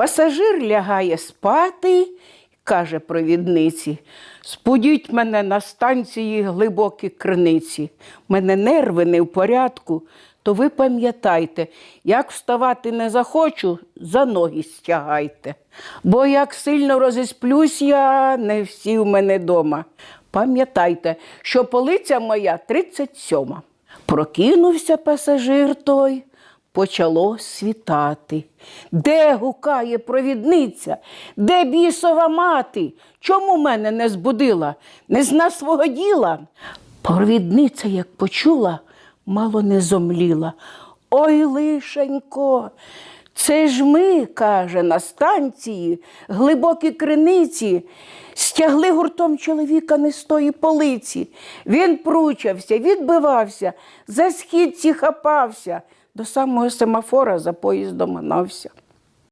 Пасажир лягає спати, каже провідниці. Спудіть мене на станції глибокі криниці. Мене нерви не в порядку, то ви пам'ятайте, як вставати не захочу, за ноги стягайте. Бо як сильно розісплюсь я, не всі в мене дома. Пам'ятайте, що полиця моя 37. Прокинувся пасажир той, почало світати. Де гукає провідниця? Де бісова мати? Чому мене не збудила? Не зна свого діла? Провідниця, як почула, мало не зомліла. Ой, лишенько, це ж ми, каже, на станції, глибокі криниці, стягли гуртом чоловіка не з тої полиці. Він пручався, відбивався, за східці хапався, до самого семафора за поїздом гнався.